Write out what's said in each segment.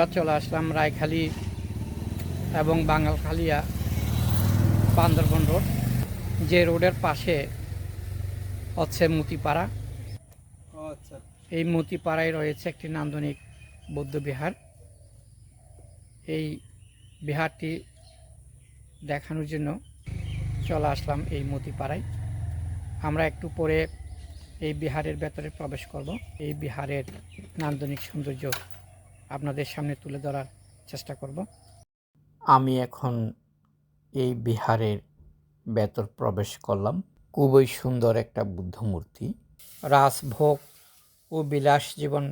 আমরা চলে আসলাম রায়খালী এবং বাঙালখালিয়া বান্দরবন রোড। যে রোডের পাশে হচ্ছে মতিপাড়া। আচ্ছা। এই মতিপাড়ায় রয়েছে একটি নান্দনিক বৌদ্ধ বিহার। এই বিহারটি দেখানোর জন্য চলে আসলাম এই মতিপাড়ায়। আমরা একটু পরে এই বিহারের ভেতরে প্রবেশ করব। এই বিহারের নান্দনিক সৌন্দর্য আপনাদের সামনে তুলে ধরার চেষ্টা করব। আমি এখন এই বিহারের ভেতর প্রবেশ করলাম। খুবই সুন্দর একটা বুদ্ধ মূর্তি। রাসভোগ ও বিলাস জীবন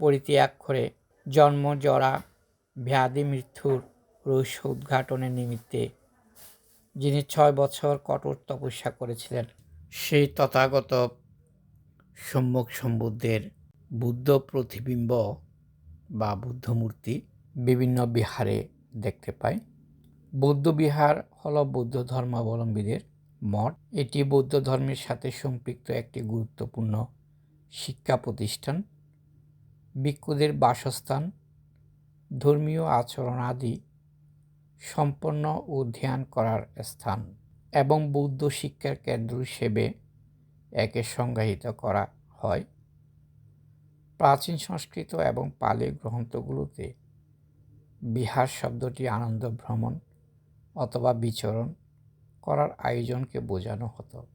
পরিত্যাগ করে জন্ম, জরা, ব্যাধি, মৃত্যুর রহস্য উদ্ঘাটনের নিমিত্তে যিনি ছয় বছর কঠোর তপস্যা করেছিলেন, সেই তথাগত সম্মুখ সম্বুদ্ধের বুদ্ধ প্রতিবিম্ব বা বুদ্ধ মূর্তি বিভিন্ন বিহারে দেখতে পাই। বৌদ্ধ বিহার হল বৌদ্ধ ধর্মাবলম্বীদের মঠ। এটি বৌদ্ধ ধর্মের সাথে সম্পৃক্ত একটি গুরুত্বপূর্ণ শিক্ষা প্রতিষ্ঠান। ভিক্ষুদের বাসস্থান, ধর্মীয় আচরণ আদি সম্পন্ন ও ধ্যান করার স্থান এবং বৌদ্ধ শিক্ষার কেন্দ্র হিসেবে একে সংজ্ঞায়িত করা হয়। প্রাচীন সংস্কৃত এবং পালি গ্রন্থগুলোতে বিহার শব্দটি আনন্দ ভ্রমণ অথবা বিচরণ করার আয়োজনকে বোঝানো হতো।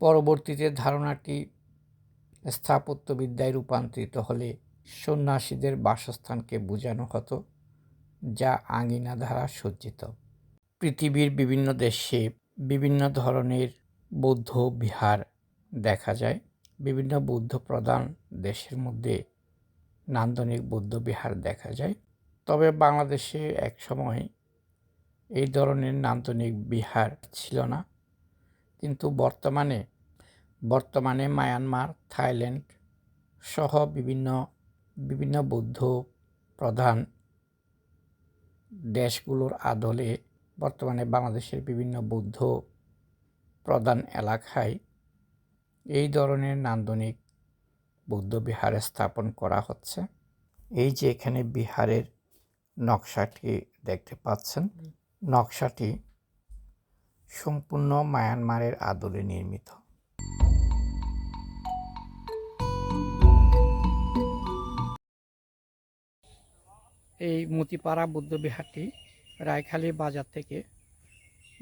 পরবর্তীতে ধারণাটি স্থাপত্যবিদ্যায় রূপান্তরিত হলে সন্ন্যাসীদের বাসস্থানকে বোঝানো হতো, যা আঙিনা দ্বারা সজ্জিত। পৃথিবীর বিভিন্ন দেশে বিভিন্ন ধরনের বৌদ্ধ বিহার দেখা যায়। বিভিন্ন বৌদ্ধ প্রধান দেশের মধ্যে নান্দনিক বৌদ্ধ বিহার দেখা যায়। তবে বাংলাদেশে এক সময় এই ধরনের নান্দনিক বিহার ছিল না। কিন্তু বর্তমানে বর্তমানে মায়ানমার, থাইল্যান্ড সহ বিভিন্ন বিভিন্ন বৌদ্ধ প্রধান দেশগুলোর আদলে বর্তমানে বাংলাদেশের বিভিন্ন বৌদ্ধ প্রধান এলাকায় এই ধরনের নান্দনিক বৌদ্ধ বিহার স্থাপন করা হচ্ছে। এই যে এখানে বিহারের নকশাটি দেখতে পাচ্ছেন, নকশাটি সম্পূর্ণ মায়ানমারের আদলে নির্মিত। এই মতিপাড়া বুদ্ধবিহারটি রায়খালী বাজার থেকে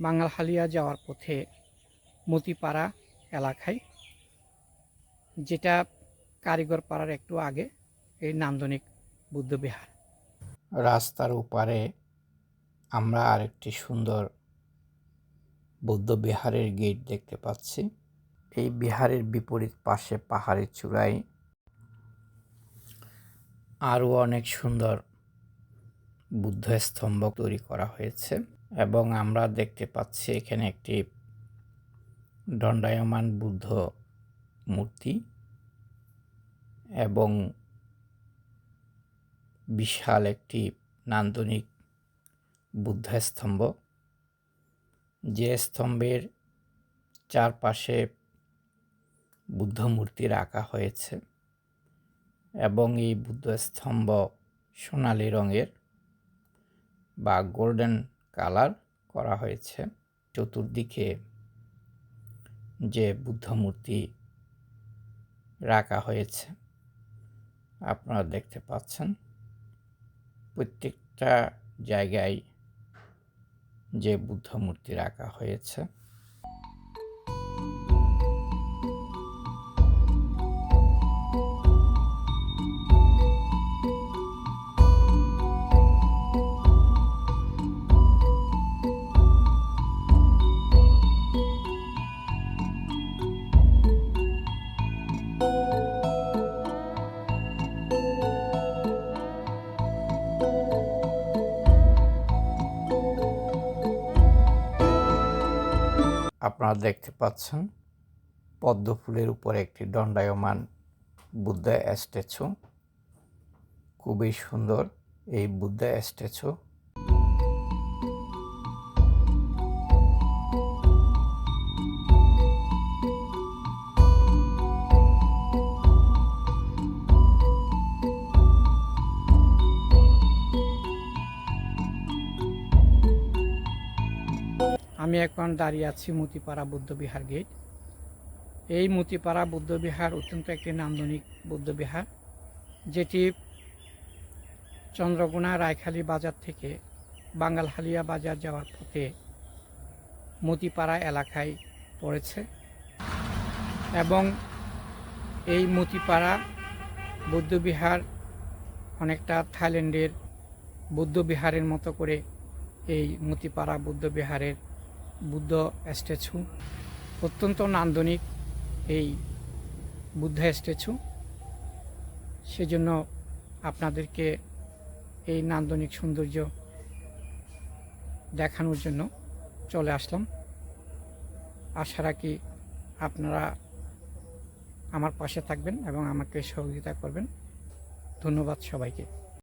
বাঙালহালিয়া যাওয়ার পথে মতিপাড়া এলাকায় যেটা কারিগর পাড়ার একটু আগে, এই নান্দনিক বুদ্ধবিহার রাস্তার উপারে আমরা আরেকটি সুন্দর বৌদ্ধ বিহারের গেট দেখতে পাচ্ছি। এই বিহারের বিপরীত পাশে পাহাড়ের চূড়ায় আরও অনেক সুন্দর বুদ্ধ স্তম্ভ তৈরি করা হয়েছে এবং আমরা দেখতে পাচ্ছি এখানে একটি দণ্ডায়মান বুদ্ধ মূর্তি এবং বিশাল একটি নান্দনিক বুদ্ধ স্তম্ভ যে স্তম্ভের চারপাশে বুদ্ধ মূর্তি রাখা হয়েছে এবং এই বুদ্ধ স্তম্ভ সোনালি রঙের বা গোল্ডেন কালার করা হয়েছে। চতুর্দিকে যে বুদ্ধ মূর্তি রাখা হয়েছে। আপনারা দেখতে পাচ্ছেন প্রত্যেকটা জায়গায় যে বুদ্ধ মূর্তি রাখা হয়েছে। আপনারা দেখতে পাচ্ছেন পদ্ম ফুলের উপরে একটি দণ্ডায়মান বুদ্ধা স্ট্যাচু। খুবই সুন্দর এই বুদ্ধা স্ট্যাচু। আমি এখন দাঁড়িয়ে আছি মতিপাড়া বুদ্ধবিহার গেট। এই মতিপাড়া বুদ্ধবিহার অত্যন্ত একটি নান্দনিক বুদ্ধবিহার যেটি চন্দ্রকোনা রায়খালী বাজার থেকে বাঙ্গালহালিয়া বাজার যাওয়ার পথে মতিপাড়া এলাকায় পড়েছে এবং এই মতিপাড়া বৌদ্ধবিহার অনেকটা থাইল্যান্ডের বৌদ্ধবিহারের মতো করে এই মতিপাড়া বৌদ্ধবিহারের বুদ্ধ স্ট্যাচু, অত্যন্ত নান্দনিক এই বুদ্ধ স্ট্যাচু। সেজন্য আপনাদেরকে এই নান্দনিক সৌন্দর্য দেখানোর জন্য চলে আসলাম। আশা রাখি আপনারা আমার পাশে থাকবেন এবং আমাকে সহযোগিতা করবেন। ধন্যবাদ সবাইকে।